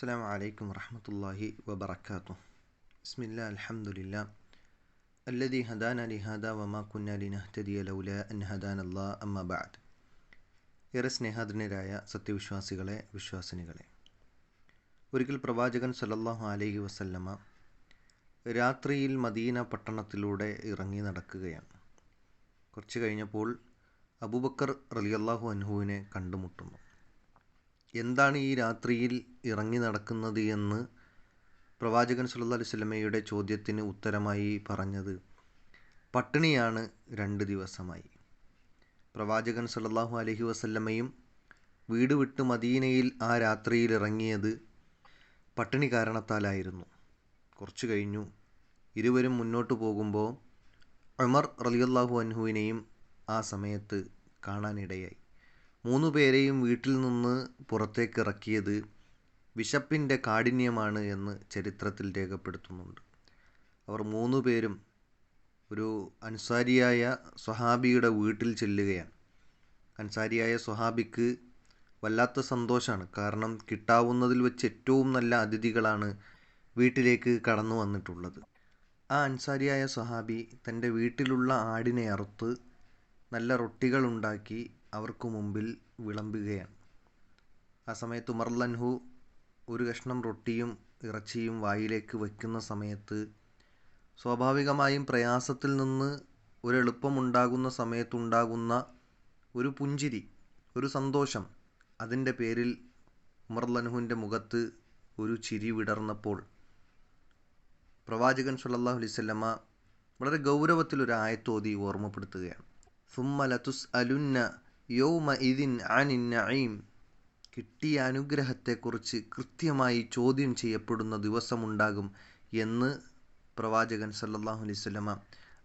السلام عليكم ورحمة الله وبركاته بسم الله الحمد لله الذي هدانا لهذا وما كنا لنهتدي لولا أن هدانا الله أما بعد ഏറെ സ്നേഹാദരനായ സത്യവിശ്വാസികളെ വിശ്വാസിനികളെ. ഒരിക്കൽ പ്രവാചകൻ സല്ലല്ലാഹു അലൈഹി വസല്ലമ രാത്രിയിൽ മദീന പട്ടണത്തിലൂടെ ഇറങ്ങി നടക്കുകയാണ്. കുറച്ച് കഴിഞ്ഞപ്പോൾ അബൂബക്കർ റലിയല്ലാഹു അൻഹുവിനെ കണ്ടുമുട്ടുന്നു. എന്താണ് ഈ രാത്രിയിൽ ഇറങ്ങി നടക്കുന്നത് എന്ന് പ്രവാചകൻ സല്ലല്ലാഹു അലൈഹി വസല്ലമയുടെ ചോദ്യത്തിന് ഉത്തരമായി പറഞ്ഞത്. പട്ടിണിയാണ് രണ്ട് ദിവസമായി. പ്രവാചകൻ സല്ലല്ലാഹു അലൈഹി വസല്ലമയും വീട് വിട്ട് മദീനയിൽ ആ രാത്രിയിൽ ഇറങ്ങിയത് പട്ടിണി കാരണത്താലായിരുന്നു. കുറച്ചു കഴിഞ്ഞു. ഇരുവരും മുന്നോട്ട് പോകുമ്പോൾ ഉമർ റലിയല്ലാഹു അൻഹുവിനെയും ആ സമയത്ത് കാണാനിടയായി. മൂന്നു പേരെയും വീട്ടിൽ നിന്ന് പുറത്തേക്ക് ഇറക്കിയത് വിശപ്പിന്റെ കാഠിന്യമാണ് എന്ന് ചരിത്രത്തിൽ രേഖപ്പെടുത്തുന്നുണ്ട്. അവർ മൂന്നു പേരും ഒരു അൻസാരിയായ സ്വഹാബിയുടെ വീട്ടിൽ ചെല്ലുകയാണ്. അൻസാരിയായ സ്വഹാബിക്ക് വല്ലാത്ത സന്തോഷമാണ്. കാരണം കിട്ടാവുന്നതിൽ വെച്ച് ഏറ്റവും നല്ല അതിഥികളാണ് വീട്ടിലേക്ക് കടന്നു വന്നിട്ടുള്ളത്. ആ അൻസാരിയായ സ്വഹാബി തന്റെ വീട്ടിലുള്ള ആടിനെ അറുത്ത് നല്ല റൊട്ടികൾ ഉണ്ടാക്കി അവർക്ക് മുമ്പിൽ വിളമ്പുകയാണ്. ആ സമയത്ത് ഉമർലൻഹു ഒരു കഷ്ണം റൊട്ടിയും ഇറച്ചിയും വായിലേക്ക് വയ്ക്കുന്ന സമയത്ത് സ്വാഭാവികമായും പ്രയാസത്തിൽ നിന്ന് ഒരു എളുപ്പമുണ്ടാകുന്ന സമയത്തുണ്ടാകുന്ന ഒരു പുഞ്ചിരി ഒരു സന്തോഷം അതിന്റെ പേരിൽ ഉമർലൻഹുവിന്റെ മുഖത്ത് ഒരു ചിരി വിടർന്നപ്പോൾ പ്രവാചകൻ സുല്ലാഹു അലൈഹി വസല്ലമ വളരെ ഗൗരവത്തിലൊരു ആയത്തോതി ഓർമ്മപ്പെടുത്തുകയാണ്. സുമ്മ ലതുസ് അലുന്ന യൗമ ഇതിൻ അനിൻ നഈം കിട്ടിയ അനുഗ്രഹത്തെക്കുറിച്ച് കൃത്യമായി ചോദ്യം ചെയ്യപ്പെടുന്ന ദിവസമുണ്ടാകും എന്ന് പ്രവാചകൻ അലൈഹി വസല്ലമ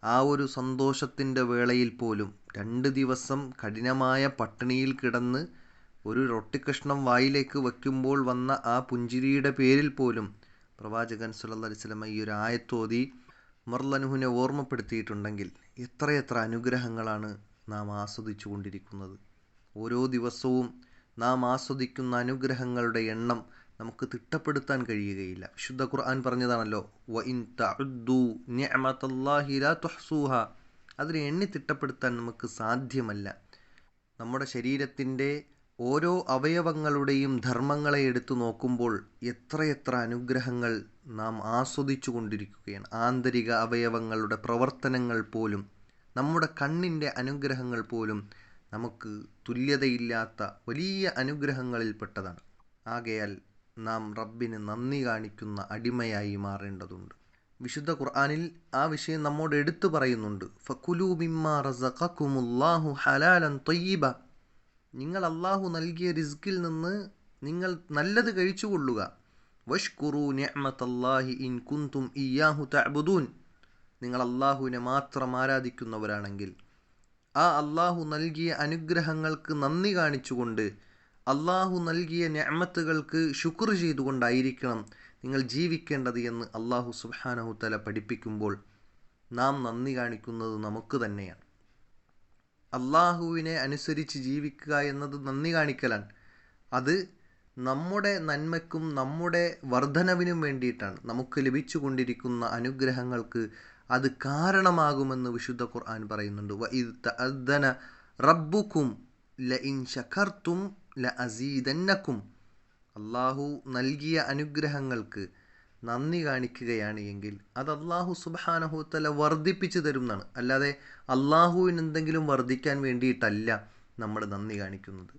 ആ ഒരു സന്തോഷത്തിന്റെ വേളയിൽ പോലും രണ്ട് ദിവസം കഠിനമായ പട്ടിണിയിൽ കിടന്ന് ഒരു റൊട്ടിക്കഷ്ണം വായിലേക്ക് വയ്ക്കുമ്പോൾ വന്ന ആ പുഞ്ചിരിയുടെ പേരിൽ പോലും പ്രവാചകൻ സല്ലല്ലാഹു അലൈഹി വസല്ലമ ഈ ഒരു ആയത്തോതി മർലനുഹുനെ ഓർമ്മപ്പെടുത്തിയിട്ടുണ്ടെങ്കിൽ എത്രയെത്ര അനുഗ്രഹങ്ങളാണ് നാം ആസ്വദിച്ചു കൊണ്ടിരിക്കുന്നത് ഓരോ ദിവസവും നാം ആസ്വദിക്കുന്ന അനുഗ്രഹങ്ങളുടെ എണ്ണം നമുക്ക് തിട്ടപ്പെടുത്താൻ കഴിയുകയില്ല. വിശുദ്ധ ഖുർആൻ പറഞ്ഞതാണല്ലോ തഅദ്ദു നിഅമതല്ലാഹി ലാ അതിനെ എണ്ണി തിട്ടപ്പെടുത്താൻ നമുക്ക് സാധ്യമല്ല. നമ്മുടെ ശരീരത്തിന്റെ ഓരോ അവയവങ്ങളുടെയും ധർമ്മങ്ങളെ എടുത്തു നോക്കുമ്പോൾ എത്രയെത്ര അനുഗ്രഹങ്ങൾ നാം ആസ്വദിച്ചു കൊണ്ടിരിക്കുകയാണ് ആന്തരിക അവയവങ്ങളുടെ പ്രവർത്തനങ്ങൾ പോലും നമ്മുടെ കണ്ണിന്റെ അനുഗ്രഹങ്ങൾ പോലും നമുക്ക് തുല്യതയില്ലാത്ത വലിയ അനുഗ്രഹങ്ങളിൽപ്പെട്ടതാണ്. ആകയാൽ നാം റബ്ബിന് നന്ദി കാണിക്കുന്ന അടിമയായി മാറേണ്ടതുണ്ട്. വിശുദ്ധ ഖുർആാനിൽ ആ വിഷയം നമ്മോട് എടുത്തു പറയുന്നുണ്ട്. ഫക്കുലു മിമ്മാ ഹലാലൻ തൊയ്യബ. നിങ്ങൾ അള്ളാഹു നൽകിയ റിസ്കിൽ നിന്ന് നിങ്ങൾ നല്ലത് കഴിച്ചുകൊള്ളുക. വഷ്കുറു നിഅമത്തല്ലാഹി ഇൻ കുന്തും ഇയാഹു തഅബുദൂൻ. നിങ്ങൾ അള്ളാഹുവിനെ മാത്രം ആരാധിക്കുന്നവരാണെങ്കിൽ ആ അള്ളാഹു നൽകിയ അനുഗ്രഹങ്ങൾക്ക് നന്ദി കാണിച്ചുകൊണ്ട് അള്ളാഹു നൽകിയ ഞാമത്തുകൾക്ക് ശുക്ർ ചെയ്തുകൊണ്ടായിരിക്കണം നിങ്ങൾ ജീവിക്കേണ്ടത് എന്ന് അള്ളാഹു സുബാനഹു തല പഠിപ്പിക്കുമ്പോൾ നാം നന്ദി കാണിക്കുന്നത് നമുക്ക് തന്നെയാണ്. അള്ളാഹുവിനെ അനുസരിച്ച് ജീവിക്കുക എന്നത് നന്ദി കാണിക്കലാണ്. അത് നമ്മുടെ നന്മയ്ക്കും നമ്മുടെ വർധനവിനും വേണ്ടിയിട്ടാണ്. നമുക്ക് ലഭിച്ചുകൊണ്ടിരിക്കുന്ന അനുഗ്രഹങ്ങൾക്ക് അത് കാരണമാകുമെന്ന് വിശുദ്ധ ഖുർആൻ പറയുന്നുണ്ട്. റബ്ബുക്കും ല ഇൻ ല അള്ളാഹു നൽകിയ അനുഗ്രഹങ്ങൾക്ക് നന്ദി കാണിക്കുകയാണ് എങ്കിൽ അത് അള്ളാഹു സുബാനഹുത്തല വർദ്ധിപ്പിച്ചു തരും എന്നാണ് അല്ലാതെ അള്ളാഹുവിന് എന്തെങ്കിലും വർദ്ധിക്കാൻ വേണ്ടിയിട്ടല്ല നമ്മൾ നന്ദി കാണിക്കുന്നത്.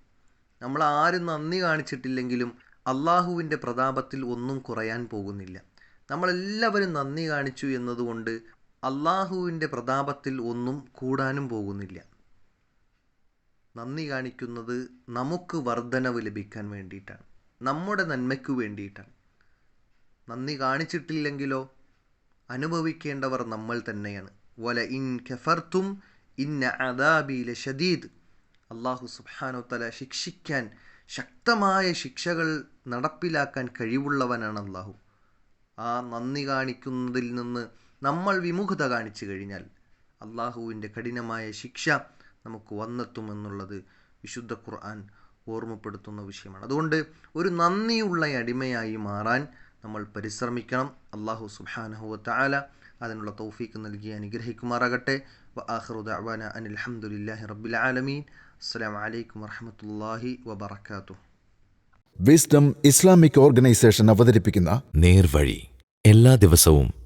നമ്മൾ ആരും നന്ദി കാണിച്ചിട്ടില്ലെങ്കിലും അള്ളാഹുവിന്റെ പ്രതാപത്തിൽ ഒന്നും കുറയാൻ പോകുന്നില്ല. നമ്മളെല്ലാവരും നന്ദി കാണിച്ചു എന്നതുകൊണ്ട് അള്ളാഹുവിന്റെ പ്രതാപത്തിൽ ഒന്നും കൂടാനും പോകുന്നില്ല. നന്ദി കാണിക്കുന്നത് നമുക്ക് വർധനവ് ലഭിക്കാൻ വേണ്ടിയിട്ടാണ്. നമ്മുടെ നന്മയ്ക്കു വേണ്ടിയിട്ടാണ്. നന്ദി കാണിച്ചിട്ടില്ലെങ്കിലോ അനുഭവിക്കേണ്ടവർ നമ്മൾ തന്നെയാണ്. വല ഇൻ ഖഫർത്തും ഇന്ന അദാബിയിലെ ഷദീദ് അള്ളാഹു സുബാനോ തല ശിക്ഷിക്കാൻ ശക്തമായ ശിക്ഷകൾ നടപ്പിലാക്കാൻ കഴിവുള്ളവനാണ് അള്ളാഹു ആ നന്ദി കാണിക്കുന്നതിൽ നിന്ന് നമ്മൾ വിമുഖത കാണിച്ചു കഴിഞ്ഞാൽ അള്ളാഹുവിന്റെ കഠിനമായ ശിക്ഷ നമുക്ക് വന്നെത്തുമെന്നുള്ളത് വിശുദ്ധ ഖുർആൻ ഓർമ്മപ്പെടുത്തുന്ന വിഷയമാണ്. അതുകൊണ്ട് ഒരു നന്ദിയുള്ള അടിമയായി മാറാൻ നമ്മൾ പരിശ്രമിക്കണം. അള്ളാഹു സുബ്ഹാനഹു തആല അതിനുള്ള തൗഫീക്ക് നൽകി അനുഗ്രഹിക്കുമാറാകട്ടെ. വ ആഖിറു ദഅവാന അനിൽ ഹംദുലില്ലാഹി റബ്ബിൽ ആലമീൻ. അസ്സലാമു അലൈക്കും വറഹ്മത്തുള്ളാഹി വബറകാതുഹു. വിസ്ഡം ഇസ്ലാമിക് ഓർഗനൈസേഷൻ അവതരിപ്പിക്കുന്ന നേർവഴി എല്ലാ ദിവസവും